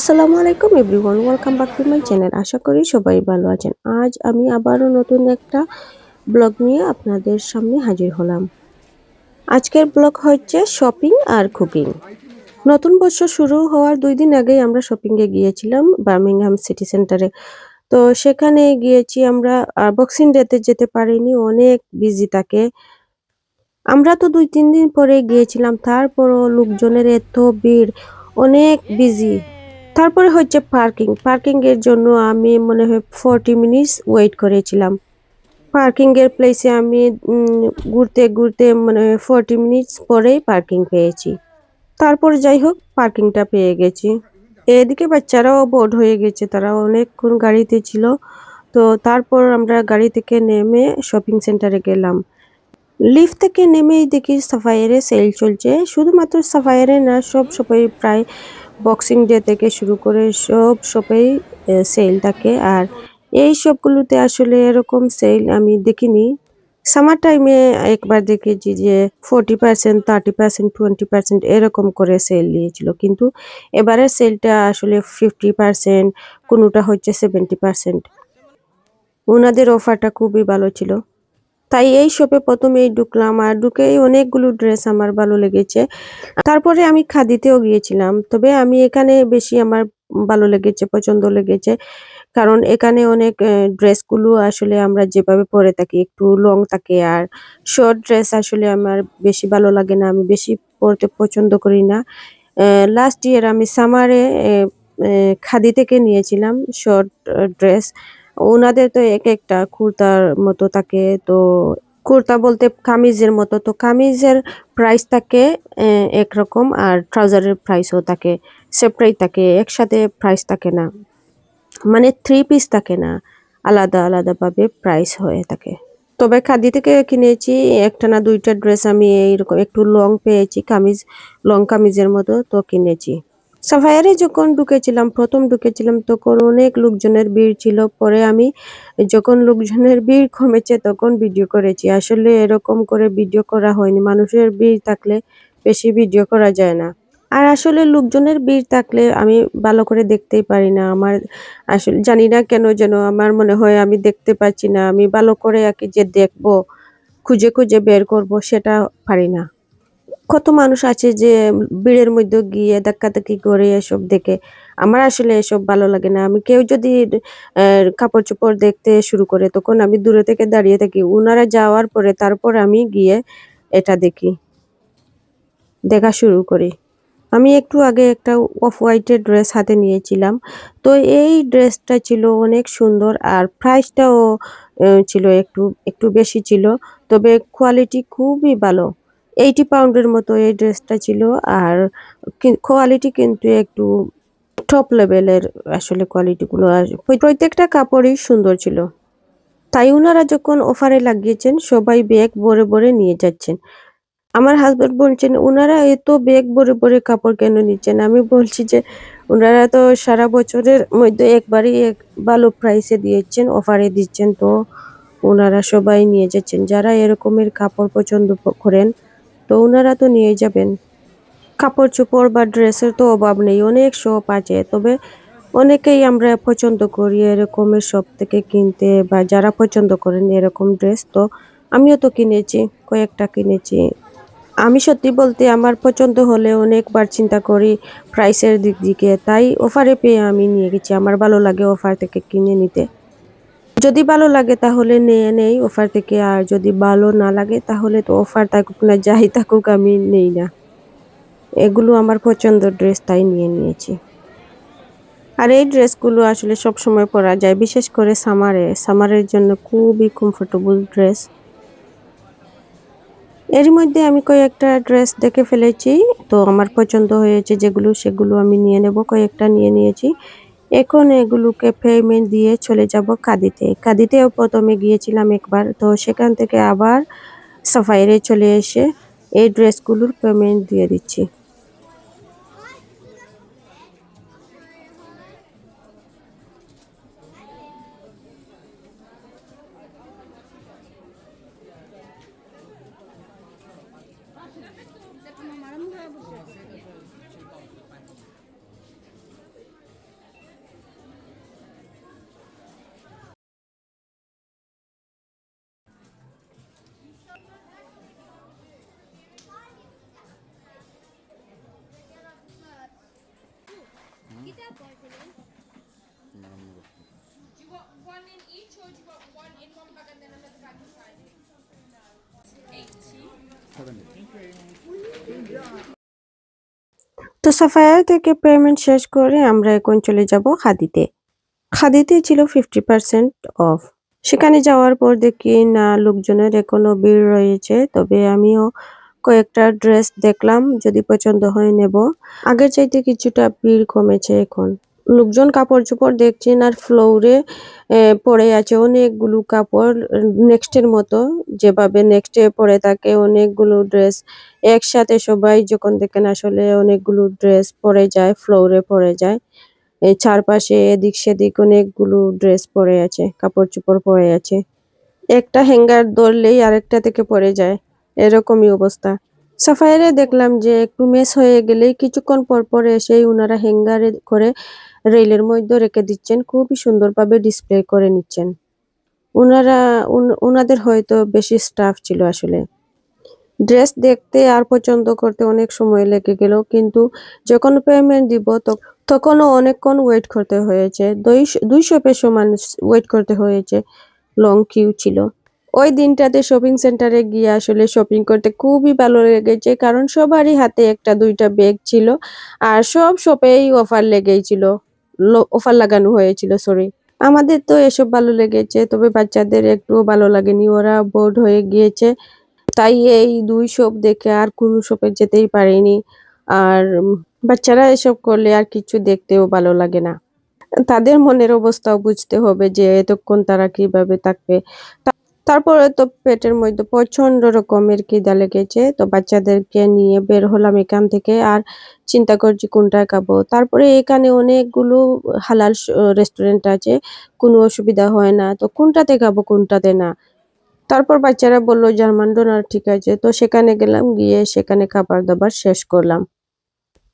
আসসালামু আলাইকুম everyone welcome back to my channel আশা করি সবাই ভালো আছেন। আজ আমি আবারও নতুন একটা ব্লগ নিয়ে আপনাদের সামনে হাজির হলাম। আজকের ব্লগ হচ্ছে শপিং আর কুকিং। নতুন বছর শুরু হওয়ার দুই দিন আগেই আমরা শপিংয়ে গিয়েছিলাম বার্মিংহাম সিটি সেন্টারে। তো সেখানে গিয়েছি আমরা বক্সিং ডেতে যেতে পারিনি, অনেক বিজি থাকে। আমরা তো দুই তিন দিন পরে গিয়েছিলাম, তারপরও লোকজনের এত ভিড়, অনেক বিজি তারপরে হচ্ছে পার্কিং পার্কিং এর জন্য আমি মনে হয় ফর্টি মিনিটস ওয়েট করেছিলাম। পার্কিং এর প্লেসে আমি ঘুরতে ঘুরতে মানে ফর্টি মিনিটস পরেই পার্কিং পেয়েছি। তারপর যাই হোক পার্কিংটা পেয়ে গেছি। এদিকে বাচ্চারাও বোর্ড হয়ে গেছে তারা অনেকক্ষণ গাড়িতে ছিল। তো তারপর আমরা গাড়ি থেকে নেমে শপিং সেন্টারে গেলাম। লিফট থেকে নেমেই দেখি সাফায়ারে সেল চলছে। শুধুমাত্র সাফায়ারে না, সব সবাই প্রায় বক্সিং ডে থেকে শুরু করে সব সবাই সেল থাকে। আর এই সবগুলোতে আসলে এরকম সেল আমি দেখিনি। সামার টাইমে একবার দেখেছি যে forty percent thirty percent twenty percent এরকম করে সেল দিয়েছিল। কিন্তু এবারের সেলটা আসলে ফিফটি পার্সেন্ট কোনোটা হচ্ছে সেভেন্টি পার্সেন্ট ওনাদের অফারটা খুবই ভালো ছিল। তাই এই শপে প্রথমেই ঢুকলাম আর ঢুকেই অনেকগুলো ড্রেস আমার ভালো লেগেছে। তারপরে আমি খাদিতেও গিয়েছিলাম, তবে আমি এখানে বেশি আমার ভালো লেগেছে, পছন্দ লেগেছে। কারণ এখানে অনেক ড্রেসগুলো আসলে আমরা যেভাবে পরে থাকি, একটু লং থাকে আর শর্ট ড্রেস আসলে আমার বেশি ভালো লাগে না, আমি বেশি পরতে পছন্দ করি না। লাস্ট ইয়ার আমি সামারে খাদি থেকে নিয়েছিলাম শর্ট ড্রেস ওনাদের তো এক একটা কুর্তার মতো থাকে, তো কুর্তা বলতে কামিজের মতো, তো কামিজের প্রাইস থাকে একরকম আর ট্রাউজারের প্রাইসও থাকে সেপারেট থাকে, একসাথে প্রাইস থাকে না। মানে থ্রি পিস থাকে না, আলাদা আলাদাভাবে প্রাইস হয়ে থাকে। তবে খাদি থেকে কিনেছি, একটা না দুইটা ড্রেস আমি এইরকম, একটু লং পেয়েছি, কামিজ লং কামিজের মতো তো কিনেছি। সাফায়ারে যখন ঢুকেছিলাম, প্রথম ঢুকেছিলাম, তখন অনেক লোকজনের ভিড় ছিল। পরে আমি যখন লোকজনের ভিড় কমেছে, তখন ভিডিও করেছি। আসলে এরকম করে ভিডিও করা হয়নি। মানুষের ভিড় থাকলে বেশি ভিডিও করা যায় না। আর আসলে লোকজনের ভিড় থাকলে আমি ভালো করে দেখতেই পারি না। আমার আসলে জানি না কেন যেন আমার মনে হয় আমি দেখতে পাচ্ছি না। আমি ভালো করে আর কি যে দেখব, খুঁজে খুঁজে বের করব, সেটা পারি না। কত মানুষ আছে যে ভিড়ের মধ্যে গিয়ে ধাক্কাধাক্কি করে এসব দেখে? আমার আসলে এসব ভালো লাগে না। আমি কেউ যদি কাপড় চোপড় দেখতে শুরু করে, তখন আমি দূরে থেকে দাঁড়িয়ে থাকি। ওনারা যাওয়ার পরে তারপর আমি গিয়ে এটা দেখি। দেখা শুরু করি। আমি একটু আগে একটা অফ হোয়াইটের ড্রেস হাতে নিয়েছিলাম। তো এই ড্রেসটা ছিল অনেক সুন্দর আর প্রাইসটাও ছিল একটু একটু বেশি ছিল। তবে কোয়ালিটি খুবই ভালো। এইটি পাউন্ডের মতো এই ড্রেসটা ছিল আর কোয়ালিটি কিন্তু একটু টপ লেভেলের আসলে কোয়ালিটিগুলো প্রত্যেকটা কাপড়ই সুন্দর ছিল। তাই ওনারা যখন অফারে লাগিয়েছেন, সবাই ব্যাগ ভরে ভরে নিয়ে যাচ্ছেন। আমার হাজবেন্ড বলছেন ওনারা এত ব্যাগ ভরে ভরে কাপড় কেন নিচ্ছেন? আমি বলছি যে ওনারা তো সারা বছরের মধ্যে একবারই এক ভালো প্রাইসে দিয়েছেন অফারে দিচ্ছেন। তো ওনারা সবাই নিয়ে যাচ্ছেন। যারা এরকমের কাপড় পছন্দ করেন তো ওনারা তো নিয়ে যাবেন। কাপড় চোপড় বা ড্রেসের তো অভাব নেই, অনেক শপ আছে। তবে অনেকেই আমরা পছন্দ করি এরকমের শপ থেকে কিনতে বা যারা পছন্দ করেন এরকম ড্রেস তো আমিও তো কিনেছি, কয়েকটা কিনেছি। আমি সত্যি বলতে আমার পছন্দ হলে অনেকবার চিন্তা করি প্রাইসের দিক দিকে, তাই অফারে পেয়ে আমি নিয়ে গেছি। আমার ভালো লাগে অফার থেকে কিনে নিতে। যদি ভালো লাগে তাহলে নিয়ে নেই অফার থেকে, আর যদি ভালো না লাগে তাহলে তো অফার থাকুক না, যাই থাকুক আমি নেই না। এগুলো আমার পছন্দ ড্রেস তাই নিয়ে নিয়েছি। আর এই ড্রেসগুলো আসলে সব সময় পরা যায়, বিশেষ করে সামারে সামারের জন্য খুবই কমফোর্টেবল ড্রেস এর মধ্যে আমি কয়েকটা ড্রেস দেখে ফেলেছি, তো আমার পছন্দ হয়েছে যেগুলো, সেগুলো আমি নিয়ে নেব, কয়েকটা নিয়ে নিয়েছি। এখন এগুলোকে পেমেন্ট দিয়ে চলে যাব কাদিতে। কাদিতেও প্রথমে গিয়েছিলাম একবার, তো সেখান থেকে আবার সাফাইরে চলে এসে এই ড্রেসগুলোর পেমেন্ট দিয়ে দিচ্ছি। তো সাফায়া থেকে পেমেন্ট শেষ করে আমরা এখন চলে যাব খাদিতে। খাদিতে ছিল ফিফটি পার্সেন্ট অফ সেখানে যাওয়ার পর দেখি, না, লোকজনের এখনও ভিড় রয়েছে। তবে আমিও কয়েকটা ড্রেস দেখলাম, যদি পছন্দ হয় নেব। আগের চাইতে কিছুটা ভিড় কমেছে এখন। লোকজন কাপড় চোপড় দেখছেন আর ফ্লোরে পড়ে আছে অনেকগুলো কাপড়, নেক্সটের মতো যেভাবে নেক্সটে পড়ে থাকে অনেকগুলো ড্রেস একসাথে সবাই যখন দেখেন আসলে অনেকগুলো ড্রেস পরে যায় ফ্লোরে পড়ে যায় চারপাশে এদিক সেদিক অনেকগুলো ড্রেস পরে আছে, কাপড় চোপড় পরে আছে। একটা হ্যাঙ্গার ধরলেই আরেকটা থেকে পড়ে যায়, এরকমই অবস্থা। সাফায়ারে দেখলাম যে একটু মেস হয়ে গেলেই কিছুক্ষণ পর পর এসেই ওনারা হ্যাঙ্গারে করে রেলের মধ্যে রেখে দিচ্ছেন, খুবই সুন্দরভাবে ডিসপ্লে করে নিচ্ছেন। ওনারা ওনাদের হয়তো বেশি স্টাফ ছিল আসলে। ড্রেস দেখতে আর পছন্দ করতে অনেক সময় লেগে গেল, কিন্তু যখন পেমেন্ট দিব তখনও অনেকক্ষণ ওয়েট করতে হয়েছে। দুইশ- দুইশো পেশো মানুষ ওয়েট করতে হয়েছে লং কিউ ছিল। ওই দিনটাতে শপিং সেন্টারে গিয়ে আসলে শপিং করতে খুবই ভালো লেগেছে, কারণ সবারই হাতে একটা দুইটা ব্যাগ ছিল, আর সব শপেই অফার লেগেই ছিল। অফার লাগানো হয়েছিল সরি আমাদের তো এসব ভালো লেগেছে, তবে বাচ্চাদের একটুও ভালো লাগেনি, ওরা বোর্ড হয়ে গিয়েছে। তাই এই দুই শপ দেখে আর কোনো শপে যেতেই পারিনি। আর বাচ্চারা এসব করলে আর কিছু দেখতেও ভালো লাগে না। তাদের মনের অবস্থাও বুঝতে হবে যে এতক্ষণ তারা কীভাবে থাকবে। তারপরে তো পেটের মধ্যে প্রচণ্ড রকমের খিদা লেগেছে। তো বাচ্চাদেরকে নিয়ে বের হলাম এখান থেকে আর চিন্তা করছি কোনটা খাব। তারপরে এখানে অনেকগুলো হালাল রেস্টুরেন্ট আছে, কোনো অসুবিধা হয় না। তো কোনটাতে খাব, কোনটাতে না? তারপর বাচ্চারা বলল, জার্মান ডোনার ঠিক আছে। তো সেখানে গেলাম, গিয়ে সেখানে খাবার দাবার শেষ করলাম।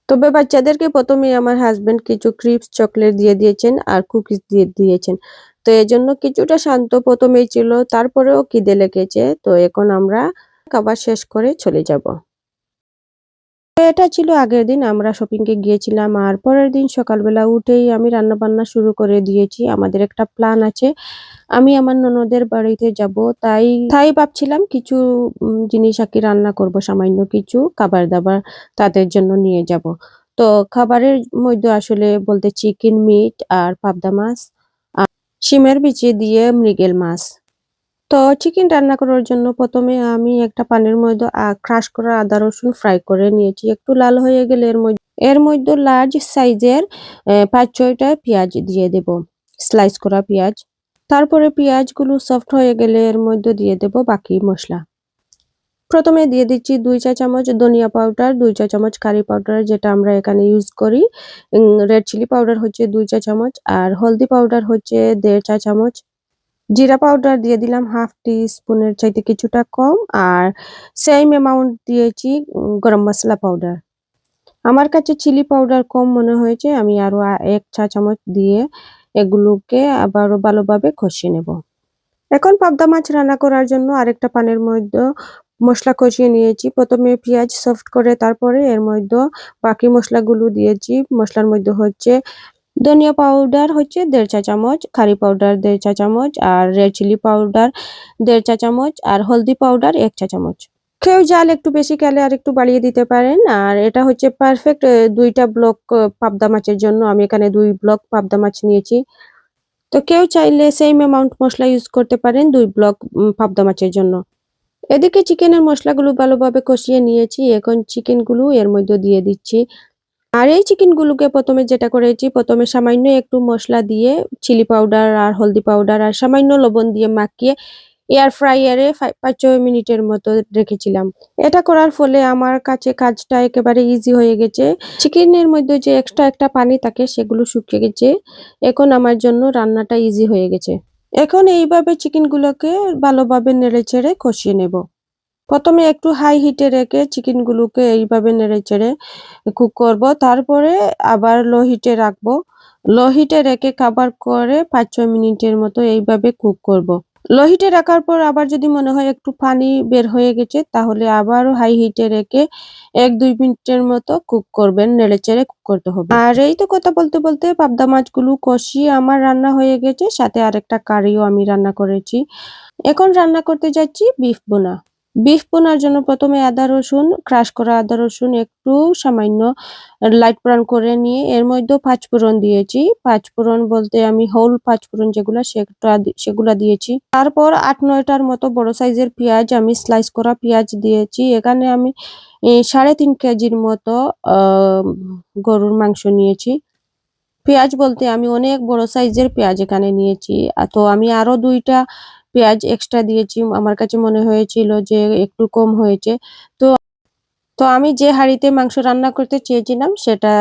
তবে বাচ্চাদেরকে প্রথমে আমার হাজবেন্ড কিছু ক্রিপস চকলেট দিয়ে দিয়েছেন আর কুকিজ দিয়ে দিয়েছেন। তো এজন্য কিছুটা শান্ত প্রথমেই ছিল, তারপরেও খিদে লেগেছে। তো এখন আমরা খাবার শেষ করে চলে যাব। এটা ছিল আগের দিন, আমরা শপিং এ গিয়েছিলাম আর পরের দিন সকালবেলা উঠেই আমি রান্না বান্না শুরু করে দিয়েছি। আমাদের একটা প্ল্যান আছে, আমি আমার ননদের বাড়িতে যাব, তাই তাই ভাবছিলাম কিছু জিনিস আর কি রান্না করব, সামান্য কিছু খাবার দাবার তাদের জন্য নিয়ে যাব। তো খাবারের মধ্যে আসলে বলতে চিকেন মিট আর পাবদা মাছ শিমের বিচি দিয়ে মৃগেল মাছ। তো চিকেন রান্না করার জন্য প্রথমে আমি একটা পানির মধ্যে ক্রাশ করা আদা রসুন ফ্রাই করে নিয়েছি। একটু লাল হয়ে গেলে এর মধ্যে এর মধ্যে লার্জ সাইজের পাঁচ ছয়টা পেঁয়াজ দিয়ে দেব স্লাইস করা পেঁয়াজ। তারপরে পেঁয়াজগুলো সফট হয়ে গেলে এর মধ্যে দিয়ে দেব বাকি মশলা। প্রথমে দিয়ে দিচ্ছি দুই চা চামচ ধনিয়া পাউডার, দুই চা চামচ কারি পাউডার যেটা আমরা এখানে ইউজ করি। রেড চিলি পাউডার হচ্ছে দুই চা চামচ আর হলদি পাউডার হচ্ছে দেড় চা চামচ। জিরা পাউডার দিয়ে দিলাম হাফ টি স্পুনের চাইতে কিছুটা কম আর সেম অ্যামাউন্ট দিয়েছি গরম মশলা পাউডার আমার কাছে চিলি পাউডার কম মনে হয়েছে, আমি আরও আ- এক চা চামচ দিয়ে এগুলোকে আবারও ভালোভাবে কষিয়ে নেব। এখন পাবদা মাছ রান্না করার জন্য আরেকটা পানের মধ্যে মশলা কষিয়ে নিয়েছি। প্রথমে পেঁয়াজ সফট করে, তারপরে এর মধ্যে বাকি মশলাগুলো দিয়েছি। মশলার মধ্যে হচ্ছে ধনিয়া পাউডার হচ্ছে দেড় চা চামচ কারি পাউডার দেড় চা চামচ, আর রেড চিলি পাউডার দেড় চা চামচ, আর হলদি পাউডার এক চা চামচ। কেউ জাল একটু বেশি খেলে আর একটু বাড়িয়ে দিতে পারেন। আর এটা হচ্ছে পারফেক্ট দুইটা ব্লক পাবদা মাছের জন্য। আমি এখানে দুই ব্লক পাবদা মাছ নিয়েছি। তো কেউ চাইলে সেম অ্যামাউন্ট মশলা ইউজ করতে পারেন, দুই ব্লক পাবদা মাছের জন্য। এদিকে চিকেনের মশলাগুলো ভালোভাবে কষিয়ে নিয়েছি, এখন চিকেনগুলো এর মধ্যে দিয়ে দিচ্ছি। আর এই চিকেনগুলোকে প্রথমে যেটা করেছি, প্রথমে সামান্য একটু মশলা দিয়ে চিলি পাউডার আর হলদি পাউডার আর সামান্য লবণ দিয়ে মাখিয়ে এয়ার ফ্রায়ারে পাঁচ ছয় মিনিটের মতো রেখেছিলাম। এটা করার ফলে আমার কাছে কাজটা একেবারে ইজি হয়ে গেছে। চিকেনের মধ্যে যে এক্সট্রা একটা পানি থাকে, সেগুলো শুকিয়ে গেছে। এখন আমার জন্য রান্নাটা ইজি হয়ে গেছে। এখন এইভাবে চিকেনগুলোকে ভালোভাবে নেড়ে চেড়ে কষিয়ে নেব। প্রথমে একটু হাই হিটে রেখে চিকেনগুলোকে এইভাবে নেড়ে চেড়ে কুক করব। তারপরে আবার লো হিটে রাখব। লো হিটে রেখে কাবার করে পাঁচ ছয় মিনিটের মতো এইভাবে কুক করব। লো হিটে রাখার পর আবার যদি মনে হয় একটু পানি বের হয়ে গেছে, তাহলে আবারও হাই হিটে রেখে এক দুই মিনিটের মতো কুক করবেন, নেড়ে চেড়ে কুক করতে হবে। আর এই তো কথা বলতে বলতে পাবদা মাছগুলো কষিয়ে আমার রান্না হয়ে গেছে, সাথে আরেকটা কারিও আমি রান্না করেছি। এখন রান্না করতে যাচ্ছি বিফ বোনা বিফ বোনার জন্য প্রথমে আদা রসুন ক্রাশ করা আদা রসুন একটু সামান্য লাইট ব্রাউন করে নিয়ে এর মধ্যে পাঁচফোড়ন দিয়েছি। পাঁচফোড়ন বলতে আমি হোল পাঁচফোড়ন যেগুলো সেটা সেগুলা দিয়েছি। তারপর আট নয়টার মতো বড় সাইজের পেঁয়াজ আমি স্লাইস করা পেঁয়াজ দিয়েছি। এখানে আমি সাড়ে তিন কেজির মতো গরুর মাংস নিয়েছি। পেঁয়াজ বলতে আমি অনেক বড় সাইজের পেঁয়াজ এখানে নিয়েছি। তো আমি আরও দুইটা পেঁয়াজ এক্সট্রা দিয়েছি। আমার কাছে মনে হয়েছিল যে একটু কম হয়েছে। তো তো আমি যে হাঁড়িতে মাংস রান্না করতে চেয়েছিলাম, সেটা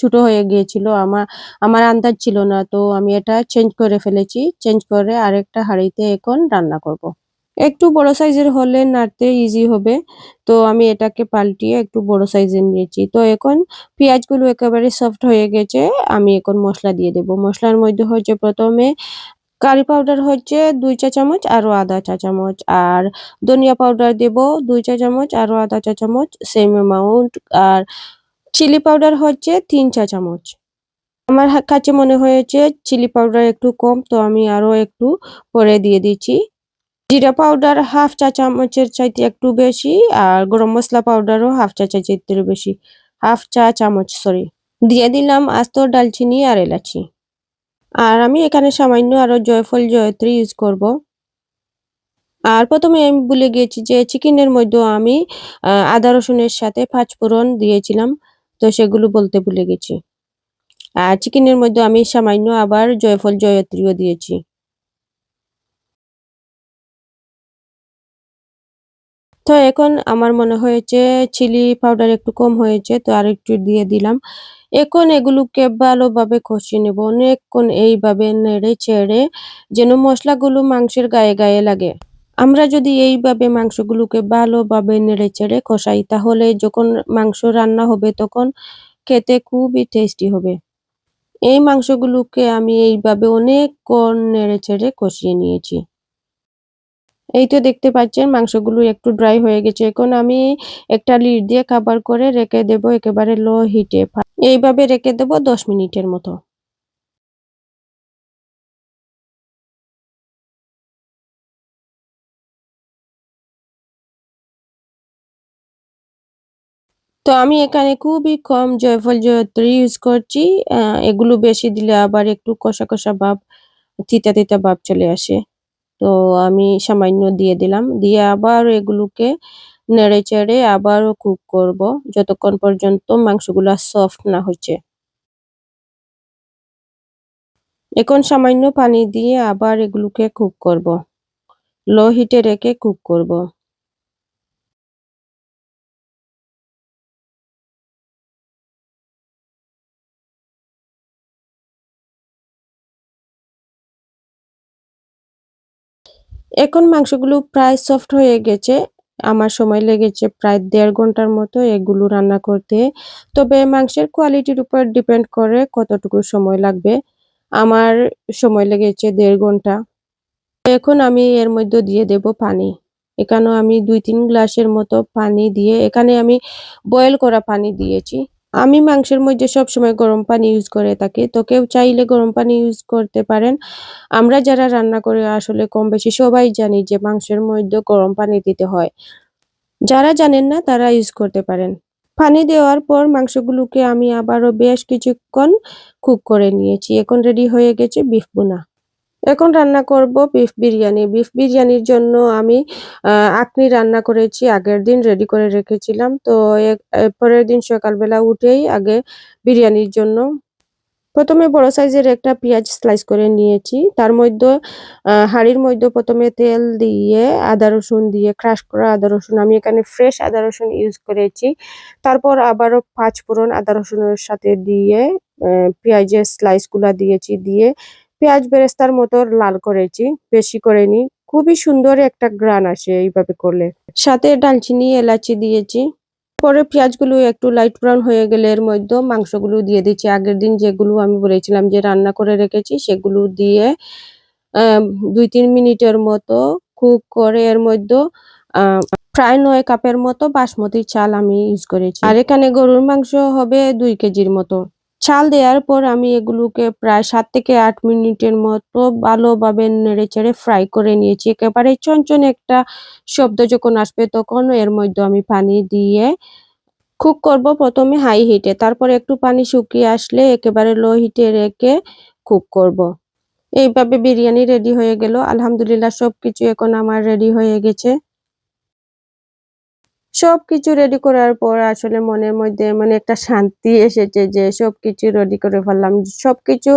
ছোট হয়ে গিয়েছিল। আমার আমার আন্দাজ ছিল না। তো আমি এটা চেঞ্জ করে ফেলেছি। চেঞ্জ করে আরেকটা হাঁড়িতে এখন রান্না করব। একটু বড় সাইজের হলে নাড়তে ইজি হবে। তো আমি এটাকে পাল্টিয়ে একটু বড় সাইজের নিয়েছি। তো এখন পেঁয়াজগুলো একেবারে সফট হয়ে গেছে। আমি এখন মশলা দিয়ে দেব। মশলার মধ্যে হচ্ছে প্রথমে কারি পাউডার হচ্ছে দুই চা চামচ আরও আধা চা চামচ। আর ধনিয়া পাউডার দেব দুই চা চামচ আরও আধা চা চামচ সেম অ্যামাউন্ট আর চিলি পাউডার হচ্ছে তিন চা চামচ। আমার কাছে মনে হয়েছে চিলি পাউডার একটু কম, তো আমি আরও একটু পরে দিয়ে দিচ্ছি। জিরা পাউডার হাফ চা চামচের চাইতে একটু বেশি, আর গরম মশলা পাউডারও হাফ চা চা চাইতে বেশি। হাফ চা চামচ সরি দিয়ে দিলাম আস্ত, ডালচিনি আর এলাচি। আর আমি এখানে সামান্য আরও জয়ফল জয়ত্রী ইউজ করব। আর প্রথমে আমি ভুলে গিয়েছি যে চিকেনের মধ্যে আমি আদা রসুনের সাথে পাঁচ ফোড়ন দিয়েছিলাম, তো সেগুলো বলতে ভুলে গেছি। আর চিকেনের মধ্যে আমি সামান্য আবার জয়ফল জয়ত্রীও দিয়েছি। তো এখন আমার মনে হয়েছে চিলি পাউডার একটু কম হয়েছে, তো আর একটু দিয়ে দিলাম। এখন এগুলোকে ভালোভাবে কষিয়ে নেব। অনেকক্ষণ এইভাবে নেড়ে চেড়ে যেন মশলাগুলো মাংসের গায়ে গায়ে লাগে। আমরা যদি এইভাবে মাংসগুলোকে ভালোভাবে নেড়ে চেড়ে কষাই, তাহলে যখন মাংস রান্না হবে তখন খেতে খুবই টেস্টি হবে। এই মাংসগুলোকে আমি এইভাবে অনেকক্ষণ নেড়ে চেড়ে কষিয়ে নিয়েছি। এই তো দেখতে পাচ্ছেন, মাংসগুলো একটু ড্রাই হয়ে গেছে। এখন আমি একটা লিড দিয়ে কাবার করে রেখে দেব একেবারে লো হিটে এইভাবে রেখে দেব দশ মিনিটের মতো। তো আমি এখানে খুবই কম জয়ফল জয়ত্রী ইউজ করছি। এগুলো বেশি দিলে আবার একটু কষা কষা ভাব, তিতা তিতা ভাব চলে আসে। তো আমি সামান্য দিয়ে দিলাম। দিয়ে আবার এগুলোকে নেড়ে চেড়ে আবারও কুক করব যতক্ষণ পর্যন্ত মাংসগুলো সফট না হচ্ছে। এখন সামান্য পানি দিয়ে আবার এগুলোকে কুক করব। লো হিটে রেখে কুক করব। এখন মাংসগুলো প্রায় সফট হয়ে গেছে। আমার সময় লেগেছে প্রায় দেড় ঘণ্টার মতো এগুলো রান্না করতে। তবে মাংসের কোয়ালিটির উপর ডিপেন্ড করে কতটুকু সময় লাগবে। আমার সময় লেগেছে দেড় ঘণ্টা। এখন আমি এর মধ্যে দিয়ে দেব পানি। এখানেও আমি দুই তিন গ্লাসের মতো পানি দিয়ে, এখানে আমি বয়েল করা পানি দিয়েছি। আমি মাংসের মধ্যে সব সময় গরম পানি ইউজ করে থাকি। তো কেউ চাইলে গরম পানি ইউজ করতে পারেন। আমরা যারা রান্না করে, আসলে কম বেশি সবাই জানি যে মাংসের মধ্যে গরম পানি দিতে হয়। যারা জানেন না, তারা ইউজ করতে পারেন। পানি দেওয়ার পর মাংসগুলোকে আমি আবারও বেশ কিছুক্ষণ কুক করে নিয়েছি। এখন রেডি হয়ে গেছে বিফ বোনা এখন রান্না করব বিফ বিরিয়ানি। বিফ বিরিয়ানির জন্য আমি আকনি রান্না করেছি, আগের দিন রেডি করে রেখেছিলাম। তো পরের দিন সকালবেলা উঠেই আগে বিরিয়ানির জন্য প্রথমে বড় সাইজের একটা পেঁয়াজ স্লাইস করে নিয়েছি। তার মধ্যে হাঁড়ির মধ্যে প্রথমে তেল দিয়ে আদা রসুন দিয়ে ক্রাশ করা আদা রসুন। আমি এখানে ফ্রেশ আদা রসুন ইউজ করেছি। তারপর আবারও পাঁচ ফোড়ন আদা রসুনের সাথে দিয়ে পেঁয়াজের স্লাইসগুলা দিয়েছি, দিয়ে পেঁয়াজ বেরেস্তার মতো লাল করেছি, বেশি করেনি খুবই সুন্দর একটা গ্রান আসে এইভাবে করলে। সাথে ডালচিনি, এলাচি দিয়েছি। পরে পেঁয়াজগুলো একটু লাইট ব্রাউন হয়ে গেলে এর মধ্যে মাংসগুলো দিয়ে দিচ্ছি আগের দিন যেগুলো আমি বলেছিলাম যে রান্না করে রেখেছি, সেগুলো দিয়ে দুই তিন মিনিটের মতো কুক করে এর মধ্যে প্রায় নয় কাপের মতো বাসমতি চাল আমি ইউজ করেছি। আর এখানে গরুর মাংস হবে দুই কেজির মতো। চাল দেওয়ার পর আমি এগুলোকে প্রায় সাত থেকে আট মিনিটের মতো ভালোভাবে নেড়ে চেড়ে ফ্রাই করে নিয়েছি। একেবারে চঞ্চন একটা শব্দ যখন আসবে তখন এর মধ্যে আমি পানি দিয়ে কুক করব প্রথমে হাই হিটে। তারপর একটু পানি শুকিয়ে আসলে একেবারে লো হিটে রেখে কুক করব। এইভাবে বিরিয়ানি রেডি হয়ে গেল। আলহামদুলিল্লাহ সবকিছু এখন আমার রেডি হয়ে গেছে। সবকিছু রেডি করার পর আসলে মনের মধ্যে মানে একটা শান্তি এসেছে যে সবকিছু রেডি করে ফেললাম। সবকিছু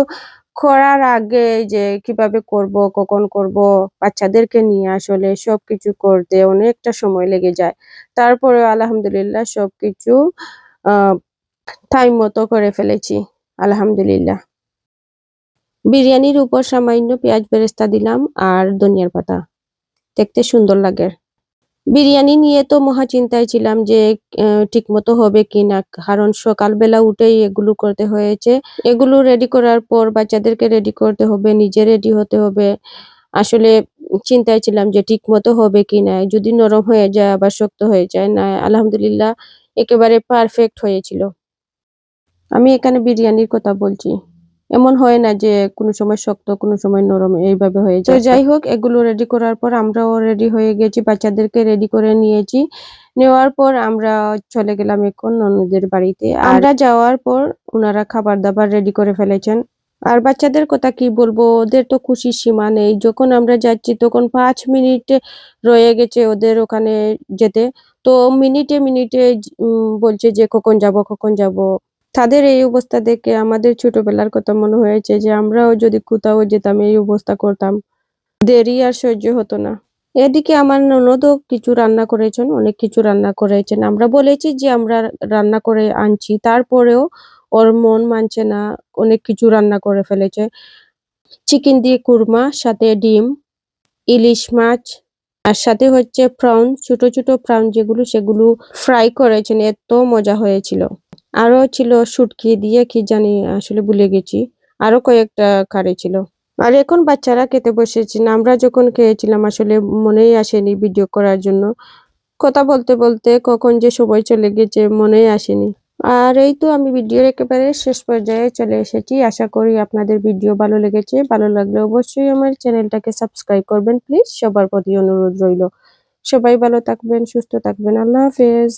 করার আগে যে কীভাবে করব, কখন করব, বাচ্চাদেরকে নিয়ে আসলে সবকিছু করতে অনেকটা সময় লেগে যায়। তারপরে আলহামদুলিল্লাহ সবকিছু টাইম মতো করে ফেলেছি। আলহামদুলিল্লাহ। বিরিয়ানির উপর সামান্য পেঁয়াজ বেরেস্তা দিলাম আর ধনিয়ার পাতা। দেখতে সুন্দর লাগে। বিরিয়ানি নিয়ে তো মহা চিন্তায় ছিলাম যে ঠিক মতো হবে কিনা। কারণ সকালবেলা উঠেই এগুলো করতে হয়েছে। এগুলো রেডি করার পর বাচ্চাদেরকে রেডি করতে হবে, নিজে রেডি হতে হবে। আসলে চিন্তায় ছিলাম যে ঠিক মতো হবে কিনা। যদি নরম হয়ে যায়, আবার শক্ত হয়ে যায়, না, আলহামদুলিল্লাহ একেবারে পারফেক্ট হয়েছিল। আমি এখানে বিরিয়ানির কথা বলছি। এমন হয় না যে কোনো সময় শক্ত কোনো সময় নরম এইভাবে হয়ে যায়। যাই হোক এগুলো রেডি করার পর আমরাও রেডি হয়ে গেছি বাচ্চাদেরকে রেডি করে নিয়েছি। নেওয়ার পর আমরা চলে গেলাম এখন ননদের বাড়িতে। আমরা যাওয়ার পর ওনারা খাবার দাবার রেডি করে ফেলেছেন। আর বাচ্চাদের কথা কি বলব ওদের তো খুশির সীমা নেই। যখন আমরা যাচ্ছি তখন পাঁচ মিনিট রয়ে গেছে ওদের ওখানে যেতে। তো মিনিটে মিনিটে বলছে যে কখন যাব কখন যাব। তাদের এই অবস্থা দেখে আমাদের ছোটবেলার কথা মনে হয়েছে যে আমরাও যদি কোথাও যেতাম, এই অবস্থা করতাম। দেরি আর সহ্য হতো না। এদিকে আমার ননদও কিছু রান্না করেছেন, অনেক কিছু রান্না করেছেন। আমরা বলেছি যে আমরা রান্না করে আনছি, তারপরেও ওর মন মানছে না, অনেক কিছু রান্না করে ফেলেছে। চিকেন দিয়ে কুরমা, সাথে ডিম, ইলিশ মাছ, আর সাথে হচ্ছে প্রাউন ছোট ছোট প্রাউন যেগুলো, সেগুলো ফ্রাই করেছেন। এত মজা হয়েছিল। আরও ছিল শুটকি দিয়ে কি জানি আসলে ভুলে গেছি। আরও কয়েকটা কারি ছিল। আর এখন বাচ্চারা খেতে বসেছেন আমরা যখন খেয়েছিলাম আসলে মনেই আসেনি ভিডিও করার জন্য। কথা বলতে বলতে কখন যে সময় চলে গেছে মনেই আসেনি। আর এই তো আমি ভিডিওর একেবারে শেষ পর্যায়ে চলে এসেছি। আশা করি আপনাদের ভিডিও ভালো লেগেছে। ভালো লাগলে অবশ্যই আমার চ্যানেলটাকে সাবস্ক্রাইব করবেন। প্লিজ সবার প্রতি অনুরোধ রইল। সবাই ভালো থাকবেন, সুস্থ থাকবেন। আল্লাহ হাফেজ।